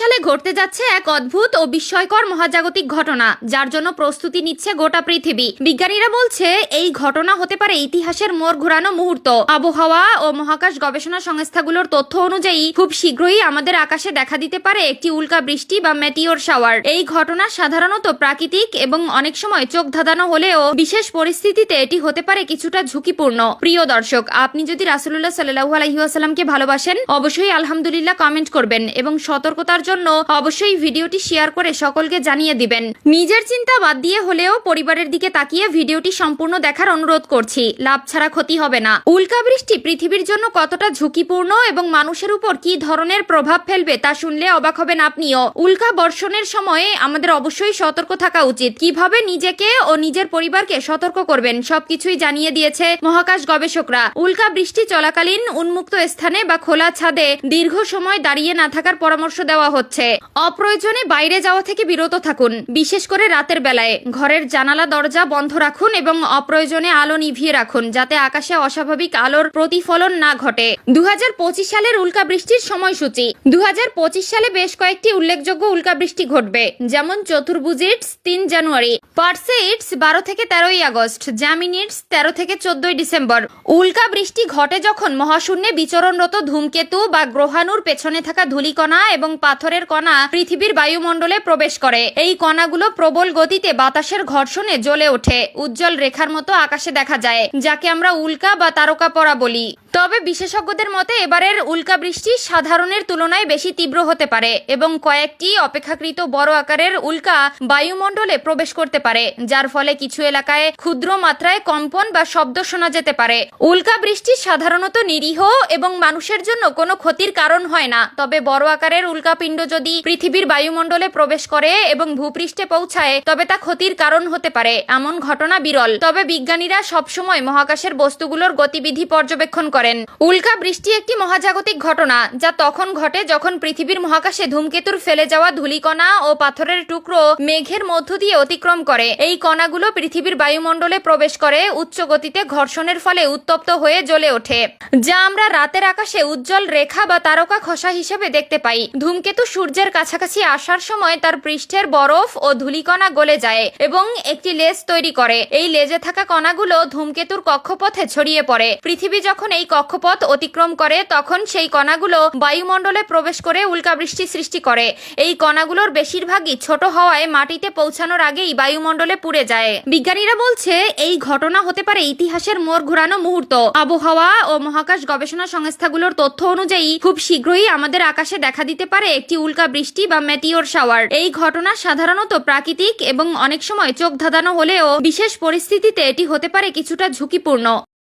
সালে ঘটতে যাচ্ছে এক অদ্ভুত ও বিস্ময়কর মহাজাগতিক ঘটনা, যার জন্য প্রস্তুতি নিচ্ছে গোটা পৃথিবী। বিজ্ঞানীরা বলছে, এই ঘটনা হতে পারে ইতিহাসের মোড় ঘোরানো মুহূর্ত। আবহাওয়া ও মহাকাশ গবেষণা সংস্থাগুলোর তথ্য অনুযায়ী, খুব শীঘ্রই আমাদের আকাশে দেখা দিতে পারে একটি উল্কা বৃষ্টি বা মেটিওর শাওয়ার এই ঘটনা সাধারণত প্রাকৃতিক এবং অনেক সময় চোখ ধাঁধানো হলেও বিশেষ পরিস্থিতিতে এটি হতে পারে কিছুটা ঝুঁকিপূর্ণ। প্রিয় দর্শক, আপনি যদি রাসুল্লাহ সাল্লাহু আলহিহাসাল্লামকে ভালোবাসেন, অবশ্যই আলহামদুলিল্লাহ কমেন্ট করবেন এবং সতর্কতার জন্য অবশ্যই ভিডিওটি শেয়ার করে সকলকে জানিয়ে দিবেন। নিজের চিন্তা বাদ দিয়ে হলেও পরিবারের দিকে তাকিয়ে ভিডিওটি সম্পূর্ণ দেখার অনুরোধ করছি। লাভ ছাড়া ক্ষতি হবে না। উল্কা বৃষ্টি পৃথিবীর জন্য কতটা ঝুঁকিপূর্ণ এবং মানুষের উপর কি ধরনের প্রভাব ফেলবে তা শুনলে অবাক হবেন আপনিও। উল্কা বর্ষণের সময়ে আমাদের অবশ্যই সতর্ক থাকা উচিত। কীভাবে নিজেকে ও নিজের পরিবারকে সতর্ক করবেন সবকিছুই জানিয়ে দিয়েছে মহাকাশ গবেষকরা। উল্কা বৃষ্টি চলাকালীন উন্মুক্ত স্থানে বা খোলা ছাদে দীর্ঘ সময় দাঁড়িয়ে না থাকার পরামর্শ দেওয়া হচ্ছে। অপ্রয়োজনে বাইরে যাওয়া থেকে বিরত থাকুন। বিশেষ করে রাতের বেলায়। ঘরের জানালা, দরজা বন্ধ রাখুন এবং অপ্রয়োজনে আলো নিভিয়ে রাখুন, যাতে আকাশে অস্বাভাবিক আলোর প্রতিফলন না ঘটে। দু সালের উল্কা বৃষ্টির সময়সূচি দু সালে বেশ কয়েকটি উল্লেখযোগ্য উল্কা বৃষ্টি ঘটবে, যেমন চতুর্ভুজিটস তিন জানুয়ারি, পার্সে ইটস বারো থেকে তেরোই আগস্ট জ্যামিনিটস তেরো থেকে চোদ্দই ডিসেম্বর। উল্কা বৃষ্টি ঘটে যখন মহাশূন্যে বিচরণরত ধূমকেতু বা গ্রহাণুর পেছনে থাকা ধূলিকণা এবং পাথরের কণা পৃথিবীর বায়ুমণ্ডলে প্রবেশ করে। এই কণাগুলো প্রবল গতিতে বাতাসের ঘর্ষণে জ্বলে ওঠে। উজ্জ্বল রেখার মতো আকাশে দেখা যায়, যাকে আমরা উল্কা বা তারকা পরা বলি। তবে বিশেষজ্ঞদের মতে এবারের উল্কা বৃষ্টি সাধারণের তুলনায় বেশি তীব্র হতে পারে এবং কয়েকটি অপেক্ষাকৃত বড় আকারের উল্কা বায়ুমণ্ডলে প্রবেশ করতে পারে, যার ফলে কিছু এলাকায় ক্ষুদ্র মাত্রায় কম্পন বা শব্দ শোনা যেতে পারে। উল্কা বৃষ্টি সাধারণত নিরীহ এবং মানুষের জন্য কোনো ক্ষতির কারণ হয় না। তবে বড় আকারের উল্কাপিণ্ড যদি পৃথিবীর বায়ুমণ্ডলে প্রবেশ করে এবং ভূপৃষ্ঠে পৌঁছায়, তবে তা ক্ষতির কারণ হতে পারে, এমন ঘটনা বিরল। তবে বিজ্ঞানীরা সবসময় মহাকাশের বস্তুগুলোর গতিবিধি পর্যবেক্ষণ করেন। উল্কা বৃষ্টি একটি মহাজাগতিক ঘটনা, যা তখন ঘটে যখন পৃথিবীর মহাকাশে ধূমকেতুর ফেলে যাওয়া ধূলিকণা ও পাথরের টুকরো মেঘের মধ্য দিয়ে অতিক্রম করে। এই কণাগুলো পৃথিবীর বায়ুমণ্ডলে প্রবেশ করে উচ্চ গতিতে ঘর্ষণের ফলে উত্তপ্ত হয়ে জ্বলে ওঠে, যা আমরা রাতের আকাশে উজ্জ্বল রেখা বা তারকা খসা হিসেবে দেখতে পাই। ধূমকেতু সূর্যের কাছাকাছি আসার সময় তার পৃষ্ঠের বরফ ও ধূলিকণা গলে যায় এবং একটি লেজ তৈরি করে। এই লেজে থাকা কণাগুলো ধূমকেতুর কক্ষপথে ছড়িয়ে পড়ে। পৃথিবী যখন এই কক্ষপথ অতিক্রম করে, তখন সেই কণাগুলো বায়ুমণ্ডলে প্রবেশ করে উল্কাবৃষ্টি সৃষ্টি করে। এই কণাগুলোর বেশিরভাগই ছোট হওয়ায় মাটিতে পৌঁছানোর আগেই বায়ুমণ্ডলে পুড়ে যায়। বিজ্ঞানীরা বলছে, এই ঘটনা হতে পারে ইতিহাসের মোড় ঘোরানো মুহূর্ত। আবহাওয়া ও মহাকাশ গবেষণা সংস্থাগুলোর তথ্য অনুযায়ী খুব শীঘ্রই আমাদের আকাশে দেখা দিতে পারে একটি উল্কা বৃষ্টি বা মেটিওর শাওয়ার এই ঘটনা সাধারণত প্রাকৃতিক এবং অনেক সময় চোখ ধাঁধানো হলেও বিশেষ পরিস্থিতিতে এটি হতে পারে কিছুটা ঝুঁকিপূর্ণ।